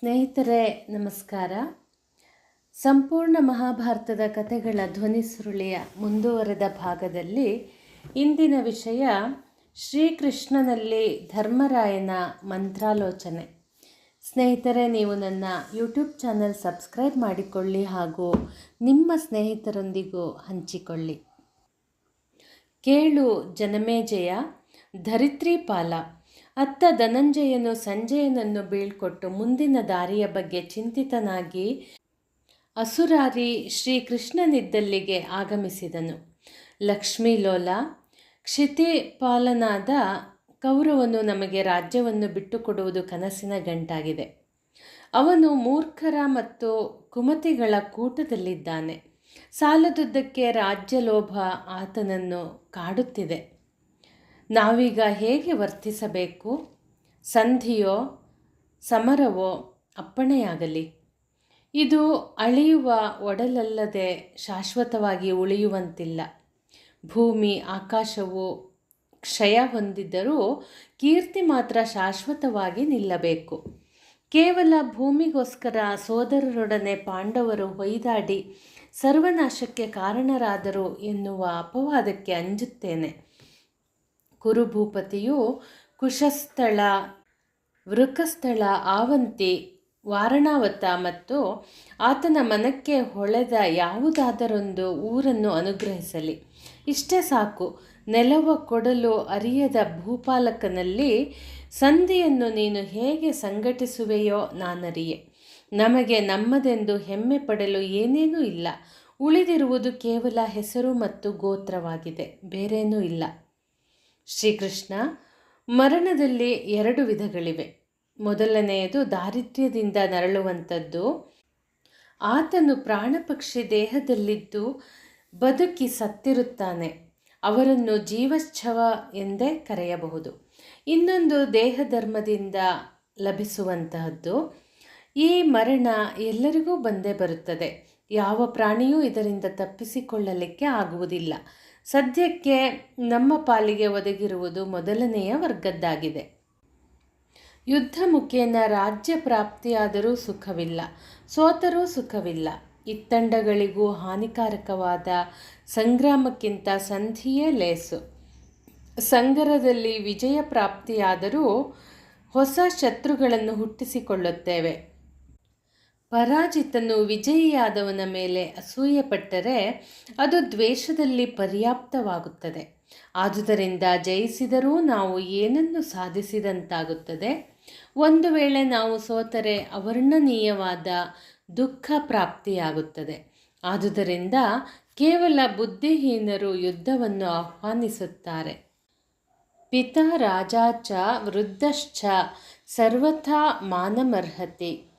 ಸ್ನೇಹಿತರೆ, ನಮಸ್ಕಾರ. ಸಂಪೂರ್ಣ ಮಹಾಭಾರತದ ಕಥೆಗಳ ಧ್ವನಿ ಸುರುಳಿಯ ಮುಂದುವರೆದ ಭಾಗದಲ್ಲಿ ಇಂದಿನ ವಿಷಯ ಶ್ರೀಕೃಷ್ಣನಲ್ಲಿ ಧರ್ಮರಾಯನ ಮಂತ್ರಾಲೋಚನೆ. ಸ್ನೇಹಿತರೆ, ನೀವು ನನ್ನ ಯೂಟ್ಯೂಬ್ ಚಾನಲ್ ಸಬ್ಸ್ಕ್ರೈಬ್ ಮಾಡಿಕೊಳ್ಳಿ ಹಾಗೂ ನಿಮ್ಮ ಸ್ನೇಹಿತರೊಂದಿಗೂ ಹಂಚಿಕೊಳ್ಳಿ. ಕೇಳು ಜನಮೇಜಯ ಧರಿತ್ರಿಪಾಲ. ಅತ್ತ ಧನಂಜಯನು ಸಂಜಯನನ್ನು ಬೀಳ್ಕೊಟ್ಟು ಮುಂದಿನ ದಾರಿಯ ಬಗ್ಗೆ ಚಿಂತಿತನಾಗಿ ಅಸುರಾರಿ ಶ್ರೀಕೃಷ್ಣನಿದ್ದಲ್ಲಿಗೆ ಆಗಮಿಸಿದನು. ಲಕ್ಷ್ಮೀಲೋಲ ಕ್ಷಿತಿಪಾಲನಾದ ಕೌರವನು ನಮಗೆ ರಾಜ್ಯವನ್ನು ಬಿಟ್ಟುಕೊಡುವುದು ಕನಸಿನ ಗಂಟಾಗಿದೆ. ಅವನು ಮೂರ್ಖರ ಮತ್ತು ಕುಮತಿಗಳ ಕೂಟದಲ್ಲಿದ್ದಾನೆ. ಸಾಲದುದ್ದಕ್ಕೆ ರಾಜ್ಯಲೋಭ ಆತನನ್ನು ಕಾಡುತ್ತಿದೆ. ನಾವೀಗ ಹೇಗೆ ವರ್ತಿಸಬೇಕು? ಸಂಧಿಯೋ, ಸಮರವೋ, ಅಪ್ಪಣೆಯಾಗಲಿ. ಇದು ಅಳಿಯುವ ಒಡಲಲ್ಲದೆ ಶಾಶ್ವತವಾಗಿ ಉಳಿಯುವಂತಿಲ್ಲ. ಭೂಮಿ, ಆಕಾಶವು, ಕ್ಷಯ ಹೊಂದಿದ್ದರೂ ಕೀರ್ತಿ ಮಾತ್ರ ಶಾಶ್ವತವಾಗಿ ನಿಲ್ಲಬೇಕು. ಕೇವಲ ಭೂಮಿಗೋಸ್ಕರ ಸೋದರರೊಡನೆ ಪಾಂಡವರು ಹೊಯ್ದಾಡಿ ಸರ್ವನಾಶಕ್ಕೆ ಕಾರಣರಾದರು ಎನ್ನುವ ಅಪವಾದಕ್ಕೆ ಅಂಜುತ್ತೇನೆ. ಕುರುಭೂಪತಿಯು ಕುಶಸ್ಥಳ, ವೃಕಸ್ಥಳ, ಆವಂತಿ, ವಾರಣಾವತ ಮತ್ತು ಆತನ ಮನಕ್ಕೆ ಹೊಳೆದ ಯಾವುದಾದರೊಂದು ಊರನ್ನು ಅನುಗ್ರಹಿಸಲಿ. ಇಷ್ಟೇ ಸಾಕು, ನೆಲವ ಕೊಡಲು ಅರಿಯದ ಭೂಪಾಲಕನಲ್ಲಿ ಸಂಧಿಯನ್ನು ನೀನು ಹೇಗೆ ಸಂಘಟಿಸುವೆಯೋ ನಾನರಿಯೆ. ನಮಗೆ ನಮ್ಮದೆಂದು ಹೆಮ್ಮೆ ಪಡಲು ಏನೇನೂ ಇಲ್ಲ. ಉಳಿದಿರುವುದು ಕೇವಲ ಹೆಸರು ಮತ್ತು ಗೋತ್ರವಾಗಿದೆ, ಬೇರೇನೂ ಇಲ್ಲ. ಶ್ರೀಕೃಷ್ಣ, ಮರಣದಲ್ಲಿ ಎರಡು ವಿಧಗಳಿವೆ. ಮೊದಲನೆಯದು ದಾರಿದ್ರ್ಯದಿಂದ ನರಳುವಂಥದ್ದು. ಆತನು ಪ್ರಾಣಪಕ್ಷಿ ದೇಹದಲ್ಲಿದ್ದು ಬದುಕಿ ಸತ್ತಿರುತ್ತಾನೆ. ಅವರನ್ನು ಜೀವಚ್ಛವ ಎಂದೇ ಕರೆಯಬಹುದು. ಇನ್ನೊಂದು ದೇಹಧರ್ಮದಿಂದ ಲಭಿಸುವಂತಹದ್ದು, ಈ ಮರಣ ಎಲ್ಲರಿಗೂ ಬಂದೇ ಬರುತ್ತದೆ. ಯಾವ ಪ್ರಾಣಿಯೂ ಇದರಿಂದ ತಪ್ಪಿಸಿಕೊಳ್ಳಲಿಕ್ಕೆ ಆಗುವುದಿಲ್ಲ. ಸದ್ಯಕ್ಕೆ ನಮ್ಮ ಪಾಲಿಗೆ ಒದಗಿರುವುದು ಮೊದಲನೆಯ ವರ್ಗದ್ದಾಗಿದೆ. ಯುದ್ಧ ಮುಖೇನ ರಾಜ್ಯ ಪ್ರಾಪ್ತಿಯಾದರೂ ಸುಖವಿಲ್ಲ, ಸೋತರೂ ಸುಖವಿಲ್ಲ. ಇತ್ತಂಡಗಳಿಗೂ ಹಾನಿಕಾರಕವಾದ ಸಂಗ್ರಾಮಕ್ಕಿಂತ ಸಂಧಿಯೇ ಲೇಸು. ಸಂಗರದಲ್ಲಿ ವಿಜಯ ಪ್ರಾಪ್ತಿಯಾದರೂ ಹೊಸ ಶತ್ರುಗಳನ್ನು ಹುಟ್ಟಿಸಿಕೊಳ್ಳುತ್ತೇವೆ. ಪರಾಜಿತನು ವಿಜಯಿಯಾದವನ ಮೇಲೆ ಅಸೂಯೆಪಟ್ಟರೆ ಅದು ದ್ವೇಷದಲ್ಲಿ ಪರ್ಯಾಪ್ತವಾಗುತ್ತದೆ. ಆದುದರಿಂದ ಜಯಿಸಿದರೂ ನಾವು ಏನನ್ನು ಸಾಧಿಸಿದಂತಾಗುತ್ತದೆ? ಒಂದು ವೇಳೆ ನಾವು ಸೋತರೆ ಅವರ್ಣನೀಯವಾದ ದುಃಖ ಪ್ರಾಪ್ತಿಯಾಗುತ್ತದೆ. ಆದುದರಿಂದ ಕೇವಲ ಬುದ್ಧಿಹೀನರು ಯುದ್ಧವನ್ನು ಆಹ್ವಾನಿಸುತ್ತಾರೆ. ಪಿತಾ ರಾಜಾಚ ವೃದ್ಧಶ್ಚ ಸರ್ವಥಾ ಮಾನಮರ್ಹತಿ.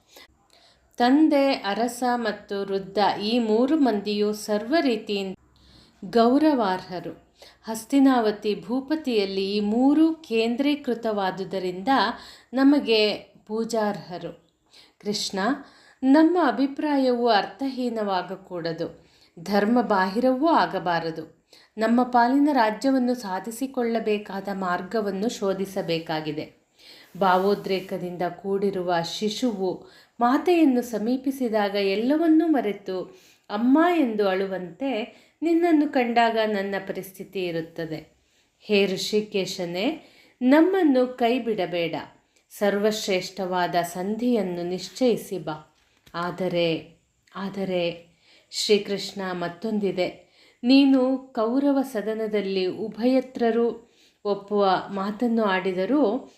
ತಂದೆ, ಅರಸ ಮತ್ತು ವೃದ್ಧ ಈ ಮೂರು ಮಂದಿಯು ಸರ್ವ ರೀತಿಯಿಂದ ಗೌರವಾರ್ಹರು. ಹಸ್ತಿನಾವತಿ ಭೂಪತಿಯಲ್ಲಿ ಈ ಮೂರು ಕೇಂದ್ರೀಕೃತವಾದುದರಿಂದ ನಮಗೆ ಪೂಜಾರ್ಹರು. ಕೃಷ್ಣ, ನಮ್ಮ ಅಭಿಪ್ರಾಯವು ಅರ್ಥಹೀನವಾಗಕೂಡದು. ಧರ್ಮ ಬಾಹಿರವೂ ಆಗಬಾರದು. ನಮ್ಮ ಪಾಲಿನ ರಾಜ್ಯವನ್ನು ಸಾಧಿಸಿಕೊಳ್ಳಬೇಕಾದ ಮಾರ್ಗವನ್ನು ಶೋಧಿಸಬೇಕಾಗಿದೆ. ಭಾವೋದ್ರೇಕದಿಂದ ಕೂಡಿರುವ ಶಿಶುವು ಮಾತೆಯನ್ನು ಸಮೀಪಿಸಿದಾಗ ಎಲ್ಲವನ್ನೂ ಮರೆತು ಅಮ್ಮ ಎಂದು ಅಳುವಂತೆ ನಿನ್ನನ್ನು ಕಂಡಾಗ ನನ್ನ ಪರಿಸ್ಥಿತಿ ಇರುತ್ತದೆ. ಹೇ ಋಷಿಕೇಶನೇ, ನಮ್ಮನ್ನು ಕೈ ಬಿಡಬೇಡ ಸರ್ವಶ್ರೇಷ್ಠವಾದ ಸಂಧಿಯನ್ನು ನಿಶ್ಚಯಿಸಿ ಬಾ. ಆದರೆ ಆದರೆ, ಶ್ರೀಕೃಷ್ಣ ಮತ್ತೊಂದಿದೆ. ನೀನು ಕೌರವ ಸದನದಲ್ಲಿ ಉಭಯತ್ರರು ಒಪ್ಪುವ ಮಾತನ್ನು ಆಡಿದರೂ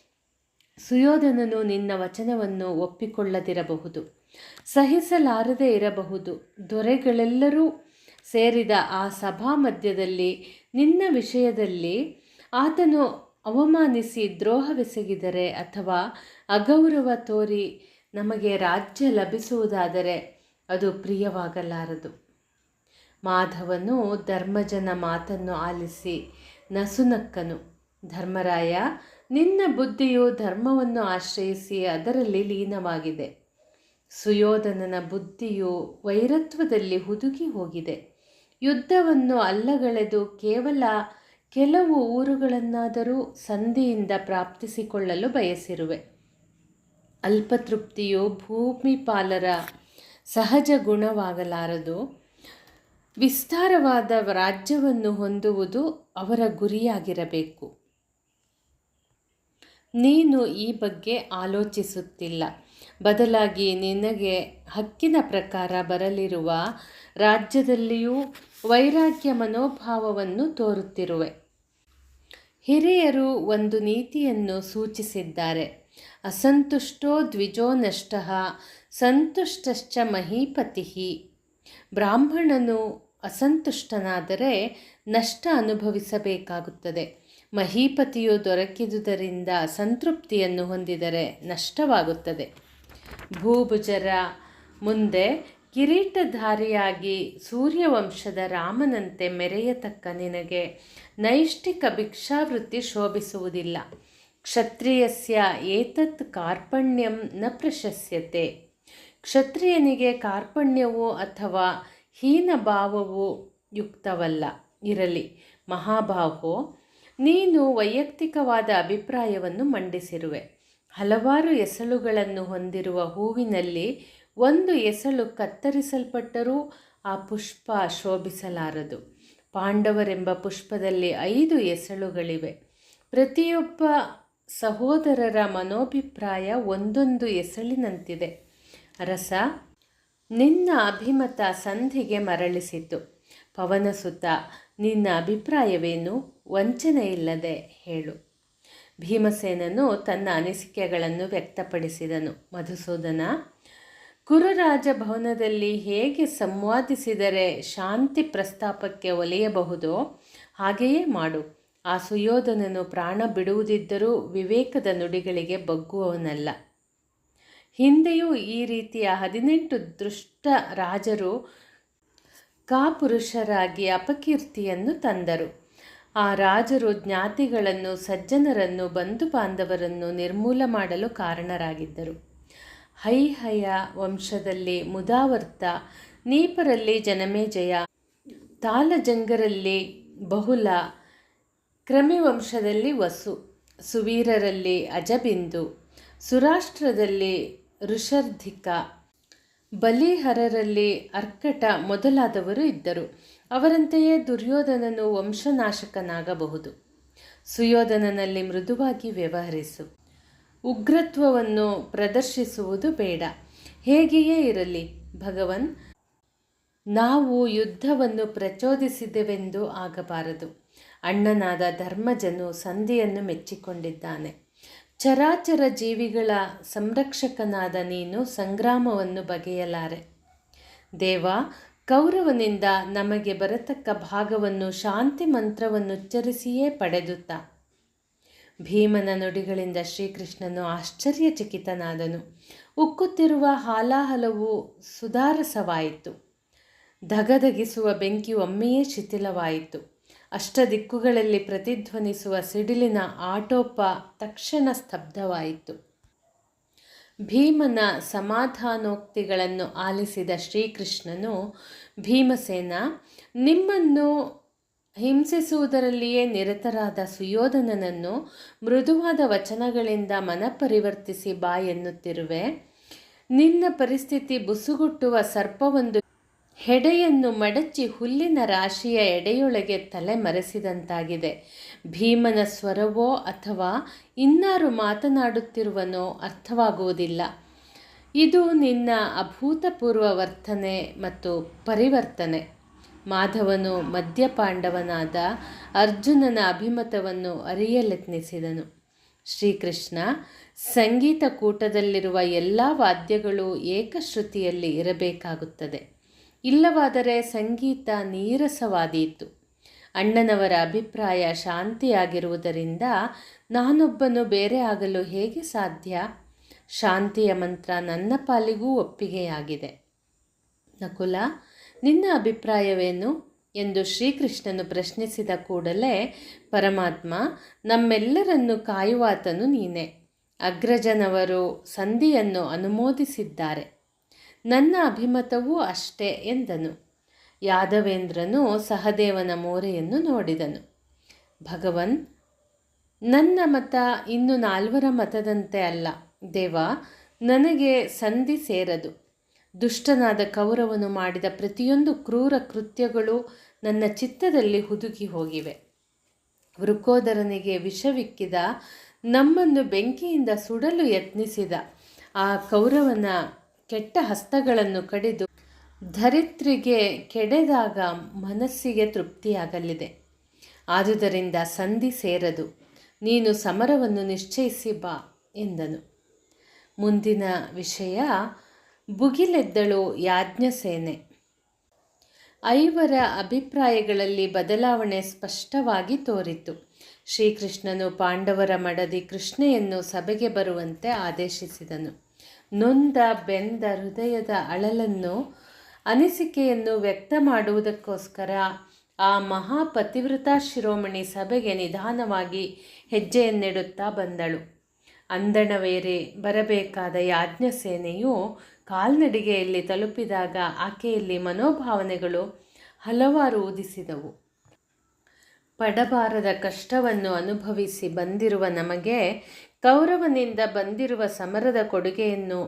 ಸುಯೋಧನನು ನಿನ್ನ ವಚನವನ್ನು ಒಪ್ಪಿಕೊಳ್ಳದಿರಬಹುದು. ಸಹಿಸಲಾರದೆ ಇರಬಹುದು. ದೊರೆಗಳೆಲ್ಲರೂ ಸೇರಿದ ಆ ಸಭಾ ಮಧ್ಯದಲ್ಲಿ, ನಿನ್ನ ವಿಷಯದಲ್ಲಿ ಆತನು ಅವಮಾನಿಸಿ ದ್ರೋಹವೆಸಗಿದರೆ ಅಥವಾ ಅಗೌರವ ತೋರಿ ನಮಗೆ ರಾಜ್ಯ ಲಭಿಸುವುದಾದರೆ ಅದು ಪ್ರಿಯವಾಗಲಾರದು. ಮಾಧವನು ಧರ್ಮಜನ ಮಾತನ್ನು ಆಲಿಸಿ ನಸುನಕ್ಕನು, ಧರ್ಮರಾಯ ನಿನ್ನ ಬುದ್ಧಿಯು ಧರ್ಮವನ್ನು ಆಶ್ರಯಿಸಿ ಅದರಲ್ಲಿ ಲೀನವಾಗಿದೆ. ಸುಯೋಧನನ ಬುದ್ಧಿಯು ವೈರತ್ವದಲ್ಲಿ ಹುದುಗಿ ಹೋಗಿದೆ. ಯುದ್ಧವನ್ನು ಅಲ್ಲಗಳೆದು ಕೇವಲ ಕೆಲವು ಊರುಗಳನ್ನಾದರೂ ಸಂಧಿಯಿಂದ ಪ್ರಾಪ್ತಿಸಿಕೊಳ್ಳಲು ಬಯಸಿರುವೆ. ಅಲ್ಪತೃಪ್ತಿಯು ಭೂಮಿಪಾಲರ ಸಹಜ ಗುಣವಾಗಲಾರದು. ವಿಸ್ತಾರವಾದ ರಾಜ್ಯವನ್ನು ಹೊಂದುವುದು ಅವರ ಗುರಿಯಾಗಿರಬೇಕು. ನೀನು ಈ ಬಗ್ಗೆ ಆಲೋಚಿಸುತ್ತಿಲ್ಲ. ಬದಲಾಗಿ ನಿನಗೆ ಹಕ್ಕಿನ ಪ್ರಕಾರ ಬರಲಿರುವ ರಾಜ್ಯದಲ್ಲಿಯೂ ವೈರಾಗ್ಯ ಮನೋಭಾವವನ್ನು ತೋರುತ್ತಿರುವೆ. ಹಿರಿಯರು ಒಂದು ನೀತಿಯನ್ನು ಸೂಚಿಸಿದ್ದಾರೆ. ಅಸಂತುಷ್ಟೋ ದ್ವಿಜೋ ನಷ್ಟ ಸಂತುಷ್ಟಶ್ಚ ಮಹೀಪತಿ. ಬ್ರಾಹ್ಮಣನು ಅಸಂತುಷ್ಟನಾದರೆ ನಷ್ಟ ಅನುಭವಿಸಬೇಕಾಗುತ್ತದೆ. ಮಹೀಪತಿಯು ದೊರಕಿದುದರಿಂದ ಸಂತೃಪ್ತಿಯನ್ನು ಹೊಂದಿದರೆ ನಷ್ಟವಾಗುತ್ತದೆ. ಭೂಭುಜರ ಮುಂದೆ ಕಿರೀಟಧಾರಿಯಾಗಿ ಸೂರ್ಯವಂಶದ ರಾಮನಂತೆ ಮೆರೆಯತಕ್ಕ ನಿನಗೆ ನೈಷ್ಠಿಕ ಭಿಕ್ಷಾವೃತ್ತಿ ಶೋಭಿಸುವುದಿಲ್ಲ. ಕ್ಷತ್ರಿಯಸ್ಯ ಏತತ್ ಕಾರ್ಪಣ್ಯಂ ನ ಪ್ರಶಸ್ಯತೆ. ಕ್ಷತ್ರಿಯನಿಗೆ ಕಾರ್ಪಣ್ಯವು ಅಥವಾ ಹೀನಭಾವವು ಯುಕ್ತವಲ್ಲ. ಇರಲಿ ಮಹಾಭಾವೋ ನೀನು ವೈಯಕ್ತಿಕವಾದ ಅಭಿಪ್ರಾಯವನ್ನು ಮಂಡಿಸಿರುವೆ. ಹಲವಾರು ಎಸಳುಗಳನ್ನು ಹೊಂದಿರುವ ಹೂವಿನಲ್ಲಿ ಒಂದು ಎಸಳು ಕತ್ತರಿಸಲ್ಪಟ್ಟರೂ ಆ ಪುಷ್ಪ ಶೋಭಿಸಲಾರದು. ಪಾಂಡವರೆಂಬ ಪುಷ್ಪದಲ್ಲಿ ಐದು ಎಸಳುಗಳಿವೆ. ಪ್ರತಿಯೊಬ್ಬ ಸಹೋದರರ ಮನೋಭಿಪ್ರಾಯ ಒಂದೊಂದು ಎಸಳಿನಂತಿದೆ. ರಸ ನಿನ್ನ ಅಭಿಮತ ಸಂಧಿಗೆ ಮರಳಿಸಿತು. ಪವನಸುತ, ನಿನ್ನ ಅಭಿಪ್ರಾಯವೇನು? ವಂಚನೆ ಇಲ್ಲದೆ ಹೇಳು. ಭೀಮಸೇನನು ತನ್ನ ಅನಿಸಿಕೆಗಳನ್ನು ವ್ಯಕ್ತಪಡಿಸಿದನು. ಮಧುಸೂದನ ಕುರುರಾಜ ಭವನದಲ್ಲಿ ಹೇಗೆ ಸಂವಾದಿಸಿದರೆ ಶಾಂತಿ ಪ್ರಸ್ತಾಪಕ್ಕೆ ಒಲಿಯಬಹುದೋ ಹಾಗೆಯೇ ಮಾಡು. ಆ ಸುಯೋಧನನು ಪ್ರಾಣ ಬಿಡುವುದಿದ್ದರೂ ವಿವೇಕದ ನುಡಿಗಳಿಗೆ ಬಗ್ಗುವವನಲ್ಲ. ಹಿಂದೆಯೂ ಈ ರೀತಿಯ ಹದಿನೆಂಟು ದೃಷ್ಟ ರಾಜರು ಕಾಪುರುಷರಾಗಿ ಅಪಕೀರ್ತಿಯನ್ನು ತಂದರು. ಆ ರಾಜರು ಜ್ಞಾತಿಗಳನ್ನು, ಸಜ್ಜನರನ್ನು ಬಂಧು ಬಾಂಧವರನ್ನು ನಿರ್ಮೂಲ ಮಾಡಲು ಕಾರಣರಾಗಿದ್ದರು. ಹೈಹಯ ವಂಶದಲ್ಲಿ ಮುದಾವರ್ತ, ನೀಪರಲ್ಲಿ ಜನಮೇಜಯ, ತಾಲಜಂಗರಲ್ಲಿ ಬಹುಲ, ಕ್ರಮಿವಂಶದಲ್ಲಿ ವಸು, ಸುವೀರರಲ್ಲಿ ಅಜಬಿಂದು, ಸುರಾಷ್ಟ್ರದಲ್ಲಿ ಋಷರ್ಧಿಕ, ಬಲಿಹರರಲ್ಲಿ ಅರ್ಕಟ ಮೊದಲಾದವರು ಇದ್ದರು. ಅವರಂತೆಯೇ ದುರ್ಯೋಧನನು ವಂಶನಾಶಕನಾಗಬಹುದು. ಸುಯೋಧನನಲ್ಲಿ ಮೃದುವಾಗಿ ವ್ಯವಹರಿಸು. ಉಗ್ರತ್ವವನ್ನು ಪ್ರದರ್ಶಿಸುವುದು ಬೇಡ. ಹೇಗೆಯೇ ಇರಲಿ, ಭಗವನ್, ನಾವು ಯುದ್ಧವನ್ನು ಪ್ರಚೋದಿಸಿದೆವೆಂದು ಆಗಬಾರದು. ಅಣ್ಣನಾದ ಧರ್ಮಜನು ಸಂಧಿಯನ್ನು ಮೆಚ್ಚಿಕೊಂಡಿದ್ದಾನೆ. ಚರಾಚರ ಜೀವಿಗಳ ಸಂರಕ್ಷಕನಾದ ನೀನು ಸಂಗ್ರಾಮವನ್ನು ಬಗೆಯಲಾರೆ. ದೇವ ಕೌರವನಿಂದ ನಮಗೆ ಬರತಕ್ಕ ಭಾಗವನ್ನು ಶಾಂತಿ ಮಂತ್ರವನ್ನುಚ್ಚರಿಸಿಯೇ ಪಡೆದುತ್ತ. ಭೀಮನ ನುಡಿಗಳಿಂದ ಶ್ರೀಕೃಷ್ಣನು ಆಶ್ಚರ್ಯಚಕಿತನಾದನು. ಉಕ್ಕುತ್ತಿರುವ ಹಾಲಾಹಲವು ಸುಧಾರಸವಾಯಿತು. ಧಗಧಗಿಸುವ ಬೆಂಕಿ ಒಮ್ಮೆಯೇ ಶಿಥಿಲವಾಯಿತು. ಅಷ್ಟ ದಿಕ್ಕುಗಳಲ್ಲಿ ಪ್ರತಿಧ್ವನಿಸುವ ಸಿಡಿಲಿನ ಆಟೋಪ ತಕ್ಷಣ ಸ್ತಬ್ಧವಾಯಿತು. ಭೀಮನ ಸಮಾಧಾನೋಕ್ತಿಗಳನ್ನು ಆಲಿಸಿದ ಶ್ರೀಕೃಷ್ಣನು, ಭೀಮಸೇನ, ನಿಮ್ಮನ್ನು ಹಿಂಸಿಸುವುದರಲ್ಲಿಯೇ ನಿರತರಾದ ಸುಯೋಧನನನ್ನು ಮೃದುವಾದ ವಚನಗಳಿಂದ ಮನಪರಿವರ್ತಿಸಿ ಬಾ ಎನ್ನುತ್ತಿರುವೆ. ನಿನ್ನ ಪರಿಸ್ಥಿತಿ ಬುಸುಗುಟ್ಟುವ ಸರ್ಪವೊಂದು ಹೆಡೆಯನ್ನು ಮಡಚಿ ಹುಲ್ಲಿನ ರಾಶಿಯ ಎಡೆಯೊಳಗೆ ತಲೆ ಮರೆಸಿದಂತಾಗಿದೆ ಭೀಮನ ಸ್ವರವೋ ಅಥವಾ ಇನ್ನಾರು ಮಾತನಾಡುತ್ತಿರುವನೋ ಅರ್ಥವಾಗುವುದಿಲ್ಲ. ಇದು ನಿನ್ನ ಅಭೂತಪೂರ್ವ ವರ್ತನೆ ಮತ್ತು ಪರಿವರ್ತನೆ. ಮಾಧವನು ಮದ್ಯಪಾಂಡವನಾದ ಅರ್ಜುನನ ಅಭಿಮತವನ್ನು ಅರಿಯಲೆತ್ನಿಸಿದನು. ಶ್ರೀಕೃಷ್ಣ, ಸಂಗೀತ ಕೂಟದಲ್ಲಿರುವ ಎಲ್ಲ ವಾದ್ಯಗಳು ಏಕಶ್ರುತಿಯಲ್ಲಿ ಇರಬೇಕಾಗುತ್ತದೆ. ಇಲ್ಲವಾದರೆ ಸಂಗೀತ ನೀರಸವಾದೀತು. ಅಣ್ಣನವರ ಅಭಿಪ್ರಾಯ ಶಾಂತಿಯಾಗಿರುವುದರಿಂದ ನಾನೊಬ್ಬನು ಬೇರೆ ಆಗಲು ಹೇಗೆ ಸಾಧ್ಯ? ಶಾಂತಿಯ ಮಂತ್ರ ನನ್ನ ಪಾಲಿಗೂ ಒಪ್ಪಿಗೆಯಾಗಿದೆ. ನಕುಲ, ನಿನ್ನ ಅಭಿಪ್ರಾಯವೇನು? ಎಂದು ಶ್ರೀಕೃಷ್ಣನು ಪ್ರಶ್ನಿಸಿದ ಕೂಡಲೇ, ಪರಮಾತ್ಮ, ನಮ್ಮೆಲ್ಲರನ್ನು ಕಾಯುವಾತನು ನೀನೆ. ಅಗ್ರಜನವರು ಸಂಧಿಯನ್ನು ಅನುಮೋದಿಸಿದ್ದಾರೆ. ನನ್ನ ಅಭಿಮತವೂ ಅಷ್ಟೇ ಎಂದನು. ಯಾದವೇಂದ್ರನು ಸಹದೇವನ ಮೋರೆಯನ್ನು ನೋಡಿದನು. ಭಗವನ್, ನನ್ನ ಮತ ಇನ್ನು ನಾಲ್ವರ ಮತದಂತೆ ಅಲ್ಲ. ದೇವ, ನನಗೆ ಸಂಧಿ ಸೇರದು. ದುಷ್ಟನಾದ ಕೌರವನು ಮಾಡಿದ ಪ್ರತಿಯೊಂದು ಕ್ರೂರ ಕೃತ್ಯಗಳು ನನ್ನ ಚಿತ್ತದಲ್ಲಿ ಹುದುಗಿ ಹೋಗಿವೆ. ವೃಕೋದರನಿಗೆ ವಿಷವಿಕ್ಕಿದ ನಮ್ಮನ್ನು ಬೆಂಕಿಯಿಂದ ಸುಡಲು ಯತ್ನಿಸಿದ ಆ ಕೌರವನ ಕೆಟ್ಟ ಹಸ್ತಗಳನ್ನು ಕಡಿದು ಧರಿತ್ರಿಗೆ ಕೆಡೆದಾಗ ಮನಸ್ಸಿಗೆ ತೃಪ್ತಿಯಾಗಲಿದೆ. ಆದುದರಿಂದ ಸಂಧಿ ಸೇರದು. ನೀನು ಸಮರವನ್ನು ನಿಶ್ಚಯಿಸಿ ಬಾ ಎಂದನು. ಮುಂದಿನ ವಿಷಯ, ಭುಗಿಲೆದ್ದಳು ಯಾಜ್ಞಸೇನೆ. ಐವರ ಅಭಿಪ್ರಾಯಗಳಲ್ಲಿ ಬದಲಾವಣೆ ಸ್ಪಷ್ಟವಾಗಿ ತೋರಿತು. ಶ್ರೀಕೃಷ್ಣನು ಪಾಂಡವರ ಮಡದಿ ಕೃಷ್ಣೆಯನ್ನು ಸಭೆಗೆ ಬರುವಂತೆ ಆದೇಶಿಸಿದನು. ನೊಂದ ಬೆಂದ ಹೃದಯದ ಅಳಲನ್ನು ಅನಿಸಿಕೆಯನ್ನು ವ್ಯಕ್ತ ಮಾಡುವುದಕ್ಕೋಸ್ಕರ ಆ ಮಹಾಪತಿವ್ರತ ಶಿರೋಮಣಿ ಸಭೆಗೆ ನಿಧಾನವಾಗಿ ಹೆಜ್ಜೆಯನ್ನಿಡುತ್ತಾ ಬಂದಳು. ಅಂದಣವೇರೆ ಬರಬೇಕಾದ ಯಾಜ್ಞ ಸೇನೆಯು ಕಾಲ್ನಡಿಗೆಯಲ್ಲಿ ತಲುಪಿದಾಗ ಆಕೆಯಲ್ಲಿ ಮನೋಭಾವನೆಗಳು ಹಲವಾರು ಉದಿಸಿದವು ಪಡಬಾರದ ಕಷ್ಟವನ್ನು ಅನುಭವಿಸಿ ಬಂದಿರುವ ನಮಗೆ ಕೌರವನಿಂದ ಬಂದಿರುವ ಸಮರದ ಕೊಡುಗೆಯನ್ನು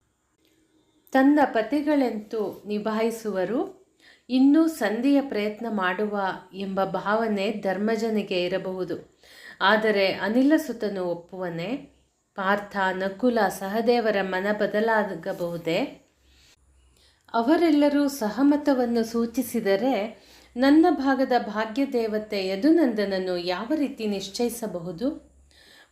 ತನ್ನ ಪತಿಗಳೆಂತೂ ನಿಭಾಯಿಸುವರು. ಇನ್ನೂ ಸಂಧಿಯ ಪ್ರಯತ್ನ ಮಾಡುವ ಎಂಬ ಭಾವನೆ ಧರ್ಮಜನಿಗೆ ಇರಬಹುದು. ಆದರೆ ಅನಿಲ ಸುತನು ಒಪ್ಪುವನೆ. ಪಾರ್ಥ, ನಕುಲ, ಸಹದೇವರ ಮನ ಬದಲಾಗಬಹುದೇ? ಅವರೆಲ್ಲರೂ ಸಹಮತವನ್ನು ಸೂಚಿಸಿದರೆ ನನ್ನ ಭಾಗದ ಭಾಗ್ಯದೇವತೆ ಯದುನಂದನನ್ನು ಯಾವ ರೀತಿ ನಿಶ್ಚಯಿಸಬಹುದು?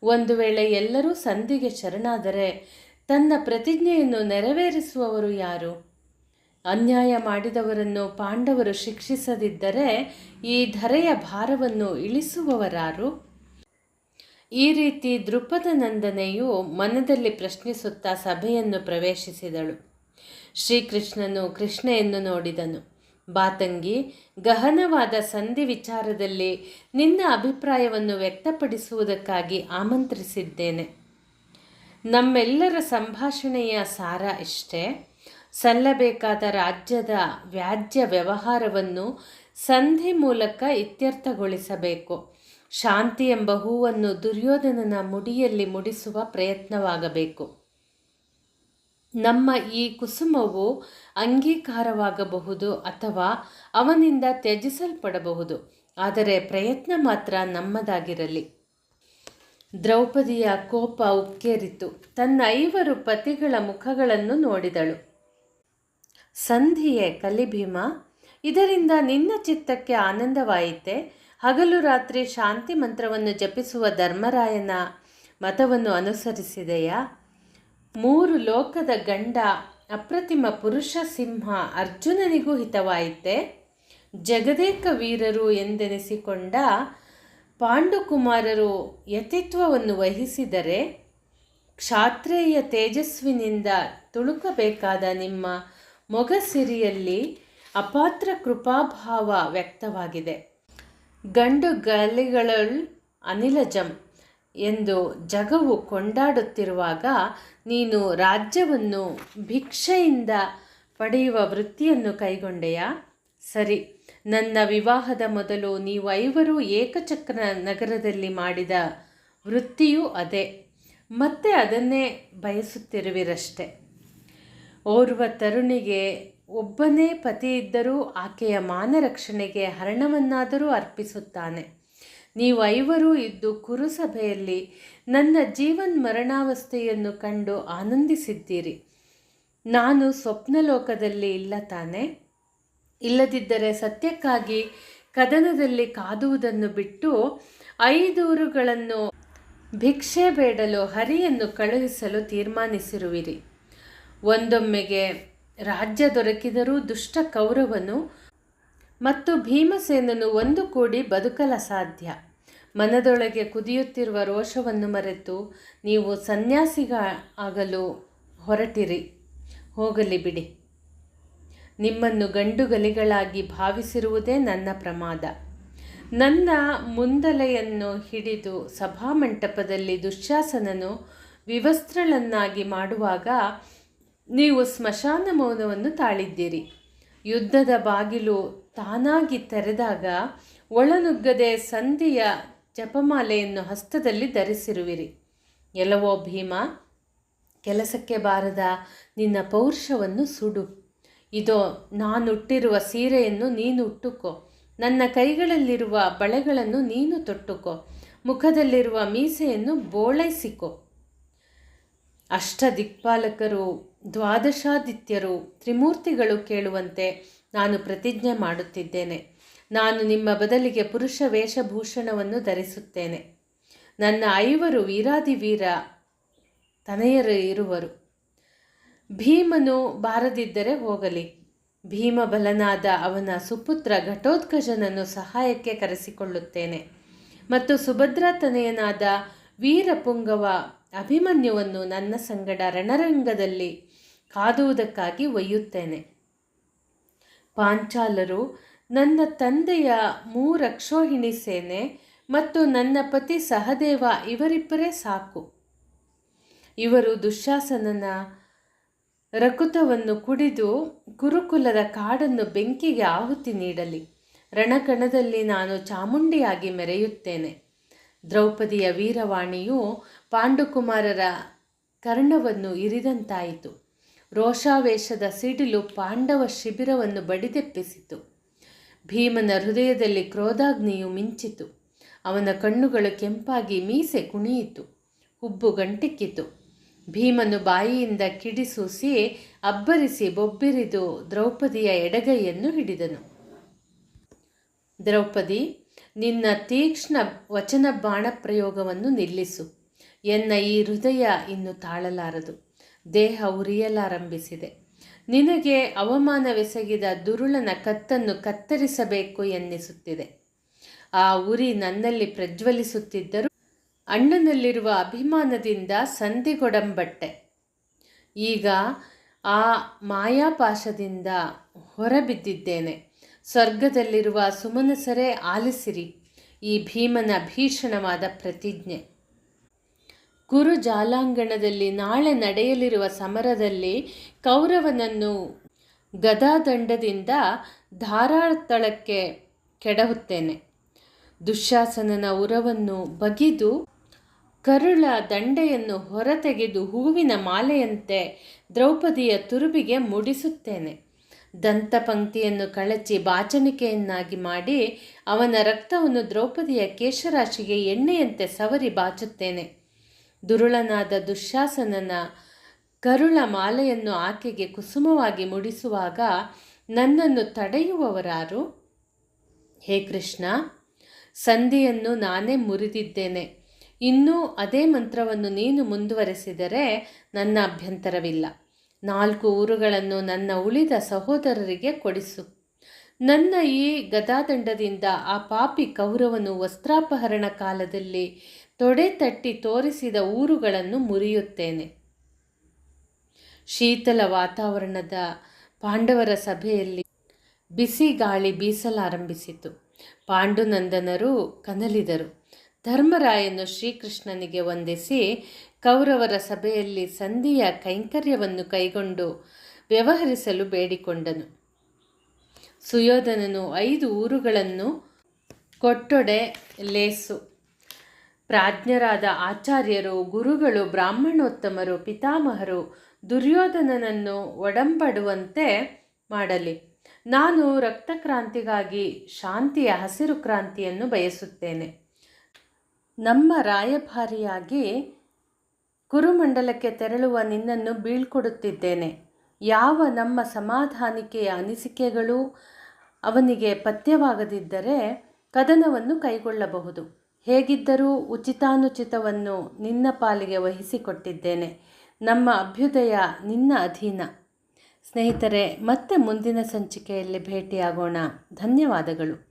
ಒಂದು ವೇಳೆ ಎಲ್ಲರೂ ಸಂಧಿಗೆ ಶರಣಾದರೆ ತನ್ನ ಪ್ರತಿಜ್ಞೆಯನ್ನು ನೆರವೇರಿಸುವವರು ಯಾರು? ಅನ್ಯಾಯ ಮಾಡಿದವರನ್ನು ಪಾಂಡವರು ಶಿಕ್ಷಿಸದಿದ್ದರೆ ಈ ಧರೆಯ ಭಾರವನ್ನು ಇಳಿಸುವವರಾರು? ಈ ರೀತಿ ದೃಪದ ನಂದನೆಯು ಮನದಲ್ಲಿ ಪ್ರಶ್ನಿಸುತ್ತಾ ಸಭೆಯನ್ನು ಪ್ರವೇಶಿಸಿದಳು. ಶ್ರೀಕೃಷ್ಣನು ಕೃಷ್ಣೆಯನ್ನು ನೋಡಿದನು. ಬಾತಂಗಿ, ಗಹನವಾದ ಸಂಧಿ ವಿಚಾರದಲ್ಲಿ ನಿನ್ನ ಅಭಿಪ್ರಾಯವನ್ನು ವ್ಯಕ್ತಪಡಿಸುವುದಕ್ಕಾಗಿ ಆಮಂತ್ರಿಸಿದ್ದೇನೆ. ನಮ್ಮೆಲ್ಲರ ಸಂಭಾಷಣೆಯ ಸಾರ ಇಷ್ಟೇ. ಸಲ್ಲಬೇಕಾದ ರಾಜ್ಯದ ವ್ಯಾಜ್ಯ ವ್ಯವಹಾರವನ್ನು ಸಂಧಿ ಮೂಲಕ ಇತ್ಯರ್ಥಗೊಳಿಸಬೇಕು. ಶಾಂತಿ ಎಂಬ ಹೂವನ್ನು ದುರ್ಯೋಧನನ ಮುಡಿಯಲ್ಲಿ ಮುಡಿಸುವ ಪ್ರಯತ್ನವಾಗಬೇಕು. ನಮ್ಮ ಈ ಕುಸುಮವು ಅಂಗೀಕಾರವಾಗಬಹುದು ಅಥವಾ ಅವನಿಂದ ತ್ಯಜಿಸಲ್ಪಡಬಹುದು, ಆದರೆ ಪ್ರಯತ್ನ ಮಾತ್ರ ನಮ್ಮದಾಗಿರಲಿ. ದ್ರೌಪದಿಯ ಕೋಪ ಉಕ್ಕೇರಿತು. ತನ್ನ ಐವರು ಪತಿಗಳ ಮುಖಗಳನ್ನು ನೋಡಿದಳು. ಸಂಧಿಯೇ ಕಲಿಭೀಮ, ಇದರಿಂದ ನಿನ್ನ ಚಿತ್ತಕ್ಕೆ ಆನಂದವಾಯಿತೆ. ಹಗಲು ರಾತ್ರಿ ಶಾಂತಿ ಮಂತ್ರವನ್ನು ಜಪಿಸುವ ಧರ್ಮರಾಯನ ಮತವನ್ನು ಅನುಸರಿಸಿದೆಯಾ? ಮೂರು ಲೋಕದ ಗಂಡ ಅಪ್ರತಿಮ ಪುರುಷ ಸಿಂಹ ಅರ್ಜುನನಿಗೂ ಹಿತವಾಯಿತೆ. ಜಗದೇಕ ವೀರರು ಎಂದೆನಿಸಿಕೊಂಡ ಪಾಂಡುಕುಮಾರರು ಯತಿತ್ವವನ್ನು ವಹಿಸಿದರೆ ಕ್ಷಾತ್ರೇಯ ತೇಜಸ್ವಿನಿಂದ ತುಳುಕಬೇಕಾದ ನಿಮ್ಮ ಮೊಗಸಿರಿಯಲ್ಲಿ ಅಪಾತ್ರ ಕೃಪಾಭಾವ ವ್ಯಕ್ತವಾಗಿದೆ. ಗಂಡು ಗಲಿಗಳ ಅನಿಲಜಂ ಎಂದು ಜಗವು ಕೊಂಡಾಡುತ್ತಿರುವಾಗ ನೀನು ರಾಜ್ಯವನ್ನು ಭಿಕ್ಷೆಯಿಂದ ಪಡೆಯುವ ವೃತ್ತಿಯನ್ನು ಕೈಗೊಂಡೆಯಾ? ಸರಿ. ನನ್ನ ವಿವಾಹದ ಮೊದಲು ನೀವು ಐವರು ಏಕಚಕ್ರ ನಗರದಲ್ಲಿ ಮಾಡಿದ ವೃತ್ತಿಯೂ ಅದೇ. ಮತ್ತೆ ಅದನ್ನೇ ಬಯಸುತ್ತಿರುವಿರಷ್ಟೆ. ಓರ್ವ ತರುಣಿಗೆ ಒಬ್ಬನೇ ಪತಿ ಇದ್ದರೂ ಆಕೆಯ ಮಾನರಕ್ಷಣೆಗೆ ಹರಣವನ್ನಾದರೂ ಅರ್ಪಿಸುತ್ತಾನೆ. ನೀವು ಐವರೂ ಇದ್ದು ಕುರುಸಭೆಯಲ್ಲಿ ನನ್ನ ಜೀವನ್ ಮರಣಾವಸ್ಥೆಯನ್ನು ಕಂಡು ಆನಂದಿಸಿದ್ದೀರಿ. ನಾನು ಸ್ವಪ್ನಲೋಕದಲ್ಲಿ ಇಲ್ಲ ತಾನೆ? ಇಲ್ಲದಿದ್ದರೆ ಸತ್ಯಕ್ಕಾಗಿ ಕದನದಲ್ಲಿ ಕಾದುವುದನ್ನು ಬಿಟ್ಟು ಐದೂರುಗಳನ್ನು ಭಿಕ್ಷೆ ಬೇಡಲು ಹರಿಯನ್ನು ಕಳುಹಿಸಲು ತೀರ್ಮಾನಿಸಿರುವಿರಿ. ಒಂದೊಮ್ಮೆಗೆ ರಾಜ್ಯ ದೊರಕಿದರೂ ದುಷ್ಟ ಕೌರವನು ಮತ್ತು ಭೀಮಸೇನನು ಒಂದು ಕೂಡಿ ಬದುಕಲ ಸಾಧ್ಯ. ಮನದೊಳಗೆ ಕುದಿಯುತ್ತಿರುವ ರೋಷವನ್ನು ಮರೆತು ನೀವು ಸನ್ಯಾಸಿಗ ಆಗಲು ಹೊರಟಿರಿ. ಹೋಗಲಿ ಬಿಡಿ. ನಿಮ್ಮನ್ನು ಗಂಡುಗಲಿಗಳಾಗಿ ಭಾವಿಸಿರುವುದೇ ನನ್ನ ಪ್ರಮಾದ. ನನ್ನ ಮುಂದಲೆಯನ್ನು ಹಿಡಿದು ಸಭಾಮಂಟಪದಲ್ಲಿ ದುಶ್ಯಾಸನನು ವಿವಸ್ತ್ರಳನ್ನಾಗಿ ಮಾಡುವಾಗ ನೀವು ಸ್ಮಶಾನ ಮೌನವನ್ನು ತಾಳಿದ್ದೀರಿ. ಯುದ್ಧದ ಬಾಗಿಲು ತಾನಾಗಿ ತೆರೆದಾಗ ಒಳನುಗ್ಗದೆ ಸಂಧಿಯ ಜಪಮಾಲೆಯನ್ನು ಹಸ್ತದಲ್ಲಿ ಧರಿಸಿರುವಿರಿ. ಎಲ್ಲವೋ ಭೀಮ, ಕೆಲಸಕ್ಕೆ ಬಾರದ ನಿನ್ನ ಪೌರುಷವನ್ನು ಸುಡು. ಇದೋ, ನಾನುಟ್ಟಿರುವ ಸೀರೆಯನ್ನು ನೀನು ಉಟ್ಟುಕೋ. ನನ್ನ ಕೈಗಳಲ್ಲಿರುವ ಬಳೆಗಳನ್ನು ನೀನು ತೊಟ್ಟುಕೋ. ಮುಖದಲ್ಲಿರುವ ಮೀಸೆಯನ್ನು ಬೋಳೈಸಿಕೋ. ಅಷ್ಟ ದಿಕ್ಪಾಲಕರು ದ್ವಾದಶಾದಿತ್ಯರು, ತ್ರಿಮೂರ್ತಿಗಳು ಕೇಳುವಂತೆ ನಾನು ಪ್ರತಿಜ್ಞೆ ಮಾಡುತ್ತಿದ್ದೇನೆ. ನಾನು ನಿಮ್ಮ ಬದಲಿಗೆ ಪುರುಷ ವೇಷಭೂಷಣವನ್ನು ಧರಿಸುತ್ತೇನೆ. ನನ್ನ ಐವರು ವೀರಾದಿವೀರ ತನೆಯರು ಇರುವರು. ಭೀಮನು ಬಾರದಿದ್ದರೆ ಹೋಗಲಿ. ಭೀಮಬಲನಾದ ಅವನ ಸುಪುತ್ರ ಘಟೋತ್ಕಜನನ್ನು ಸಹಾಯಕ್ಕೆ ಕರೆಸಿಕೊಳ್ಳುತ್ತೇನೆ. ಮತ್ತು ಸುಭದ್ರಾ ತನೆಯನಾದ ವೀರಪುಂಗವ ಅಭಿಮನ್ಯುವನ್ನು ನನ್ನ ಸಂಗಡ ರಣರಂಗದಲ್ಲಿ ಕಾದುವುದಕ್ಕಾಗಿ ಒಯ್ಯುತ್ತೇನೆ. ಪಾಂಚಾಲರು, ನನ್ನ ತಂದೆಯ ಮೂರಕ್ಷೋಹಿಣಿ ಸೇನೆ ಮತ್ತು ನನ್ನ ಪತಿ ಸಹದೇವ ಇವರಿಬ್ಬರೇ ಸಾಕು. ಇವರು ದುಶ್ಯಾಸನನ ರಕುತವನ್ನು ಕುಡಿದು ಕುರುಕುಲದ ಕಾಡನ್ನು ಬೆಂಕಿಗೆ ಆಹುತಿ ನೀಡಲಿ. ರಣಕಣದಲ್ಲಿ ನಾನು ಚಾಮುಂಡಿಯಾಗಿ ಮೆರೆಯುತ್ತೇನೆ. ದ್ರೌಪದಿಯ ವೀರವಾಣಿಯು ಪಾಂಡುಕುಮಾರರ ಕರ್ಣವನ್ನು ಇರಿದಂತಾಯಿತು. ರೋಷಾವೇಶದ ಸಿಡಿಲು ಪಾಂಡವ ಶಿಬಿರವನ್ನು ಬಡಿದೆಪ್ಪಿಸಿತು. ಭೀಮನ ಹೃದಯದಲ್ಲಿ ಕ್ರೋಧಾಗ್ನಿಯು ಮಿಂಚಿತು. ಅವನ ಕಣ್ಣುಗಳು ಕೆಂಪಾಗಿ ಮೀಸೆ ಕುಣಿಯಿತು. ಹುಬ್ಬು ಗಂಟಿಕ್ಕಿತು. ಭೀಮನು ಬಾಯಿಯಿಂದ ಕಿಡಿಸೂಸಿ ಅಬ್ಬರಿಸಿ ಬೊಬ್ಬಿರಿದು ದ್ರೌಪದಿಯ ಎಡಗೈಯನ್ನು ಹಿಡಿದನು. ದ್ರೌಪದಿ, ನಿನ್ನ ತೀಕ್ಷ್ಣ ವಚನ ಬಾಣ ಪ್ರಯೋಗವನ್ನು ನಿಲ್ಲಿಸು. ಎನ್ನ ಈ ಹೃದಯ ಇನ್ನು ತಾಳಲಾರದು. ದೇಹ ಉರಿಯಲಾರಂಭಿಸಿದೆ. ನಿನಗೆ ಅವಮಾನವೆಸಗಿದ ದುರುಳನ ಕತ್ತನ್ನು ಕತ್ತರಿಸಬೇಕು ಎನ್ನಿಸುತ್ತಿದೆ. ಆ ಉರಿ ನನ್ನಲ್ಲಿ ಪ್ರಜ್ವಲಿಸುತ್ತಿದ್ದರೂ ಅಣ್ಣನಲ್ಲಿರುವ ಅಭಿಮಾನದಿಂದ ಸಂಧಿಗೊಡಂಬಟ್ಟೆ. ಈಗ ಆ ಮಾಯಾಪಾಶದಿಂದ ಹೊರಬಿದ್ದಿದ್ದೇನೆ. ಸ್ವರ್ಗದಲ್ಲಿರುವ ಸುಮನಸರೇ ಆಲಿಸಿರಿ, ಈ ಭೀಮನ ಭೀಷಣವಾದ ಪ್ರತಿಜ್ಞೆ. ಕುರು ಜಾಲಾಂಗಣದಲ್ಲಿ ನಾಳೆ ನಡೆಯಲಿರುವ ಸಮರದಲ್ಲಿ ಕೌರವನನ್ನು ಗದಾದಂಡದಿಂದ ಧಾರಾಳತಳಕ್ಕೆ ಕೆಡಹುತ್ತೇನೆ. ದುಶ್ಯಾಸನನ ಉರವನ್ನು ಬಗಿದು ಕರುಳ ದಂಡೆಯನ್ನು ಹೊರತೆಗೆದು ಹೂವಿನ ಮಾಲೆಯಂತೆ ದ್ರೌಪದಿಯ ತುರುಬಿಗೆ ಮುಡಿಸುತ್ತೇನೆ. ದಂತಪಂಕ್ತಿಯನ್ನು ಕಳಚಿ ಬಾಚಣಿಕೆಯನ್ನಾಗಿ ಮಾಡಿ ಅವನ ರಕ್ತವನ್ನು ದ್ರೌಪದಿಯ ಕೇಶರಾಶಿಗೆ ಎಣ್ಣೆಯಂತೆ ಸವರಿ ಬಾಚುತ್ತೇನೆ. ದುರುಳನಾದ ದುಶ್ಯಾಸನನ ಕರುಳ ಮಾಲೆಯನ್ನು ಆಕೆಗೆ ಕುಸುಮವಾಗಿ ಮುಡಿಸುವಾಗ ನನ್ನನ್ನು ತಡೆಯುವವರಾರು? ಹೇ ಕೃಷ್ಣ, ಸಂಧಿಯನ್ನು ನಾನೇ ಮುರಿದಿದ್ದೇನೆ. ಇನ್ನೂ ಅದೇ ಮಂತ್ರವನ್ನು ನೀನು ಮುಂದುವರೆಸಿದರೆ ನನ್ನ ಅಭ್ಯಂತರವಿಲ್ಲ. ನಾಲ್ಕು ಊರುಗಳನ್ನು ನನ್ನ ಉಳಿದ ಸಹೋದರರಿಗೆ ಕೊಡಿಸು. ನನ್ನ ಈ ಗದಾದಂಡದಿಂದ ಆ ಪಾಪಿ ಕೌರವನು ವಸ್ತ್ರಾಪಹರಣ ಕಾಲದಲ್ಲಿ ತೊಡೆ ತಟ್ಟಿ ತೋರಿಸಿದ ಊರುಗಳನ್ನು ಮುರಿಯುತ್ತೇನೆ. ಶೀತಲ ವಾತಾವರಣದ ಪಾಂಡವರ ಸಭೆಯಲ್ಲಿ ಬಿಸಿ ಗಾಳಿ ಬೀಸಲಾರಂಭಿಸಿತು. ಪಾಂಡುನಂದನರು ಕನಲಿದರು. ಧರ್ಮರಾಯನು ಶ್ರೀಕೃಷ್ಣನಿಗೆ ವಂದಿಸಿ ಕೌರವರ ಸಭೆಯಲ್ಲಿ ಸಂಧಿಯ ಕೈಂಕರ್ಯವನ್ನು ಕೈಗೊಂಡು ವ್ಯವಹರಿಸಲು ಬೇಡಿಕೊಂಡನು. ಸುಯೋಧನನು ಐದು ಊರುಗಳನ್ನು ಕೊಟ್ಟೊಡೆ ಲೇಸು. ಪ್ರಾಜ್ಞರಾದ ಆಚಾರ್ಯರು, ಗುರುಗಳು, ಬ್ರಾಹ್ಮಣೋತ್ತಮರು, ಪಿತಾಮಹರು ದುರ್ಯೋಧನನನ್ನು ಒಡಂಬಡುವಂತೆ ಮಾಡಲಿ. ನಾನು ರಕ್ತಕ್ರಾಂತಿಗಾಗಿ ಶಾಂತಿಯ ಹಸಿರು ಕ್ರಾಂತಿಯನ್ನು ಬಯಸುತ್ತೇನೆ. ನಮ್ಮ ರಾಯಭಾರಿಯಾಗಿ ಕುರುಮಂಡಲಕ್ಕೆ ತೆರಳುವ ನಿನ್ನನ್ನು ಬೀಳ್ಕೊಡುತ್ತಿದ್ದೇನೆ. ಯಾವ ನಮ್ಮ ಸಮಾಧಾನಿಕೆಯ ಅನಿಸಿಕೆಗಳು ಅವನಿಗೆ ಪಥ್ಯವಾಗದಿದ್ದರೆ ಕದನವನ್ನು ಕೈಗೊಳ್ಳಬಹುದು. ಹೇಗಿದ್ದರೂ ಉಚಿತಾನುಚಿತವನ್ನು ನಿನ್ನ ಪಾಲಿಗೆ ವಹಿಸಿಕೊಟ್ಟಿದ್ದೇನೆ. ನಮ್ಮ ಅಭ್ಯುದಯ ನಿನ್ನ ಅಧೀನ. ಸ್ನೇಹಿತರೆ, ಮತ್ತೆ ಮುಂದಿನ ಸಂಚಿಕೆಯಲ್ಲಿ ಭೇಟಿಯಾಗೋಣ. ಧನ್ಯವಾದಗಳು.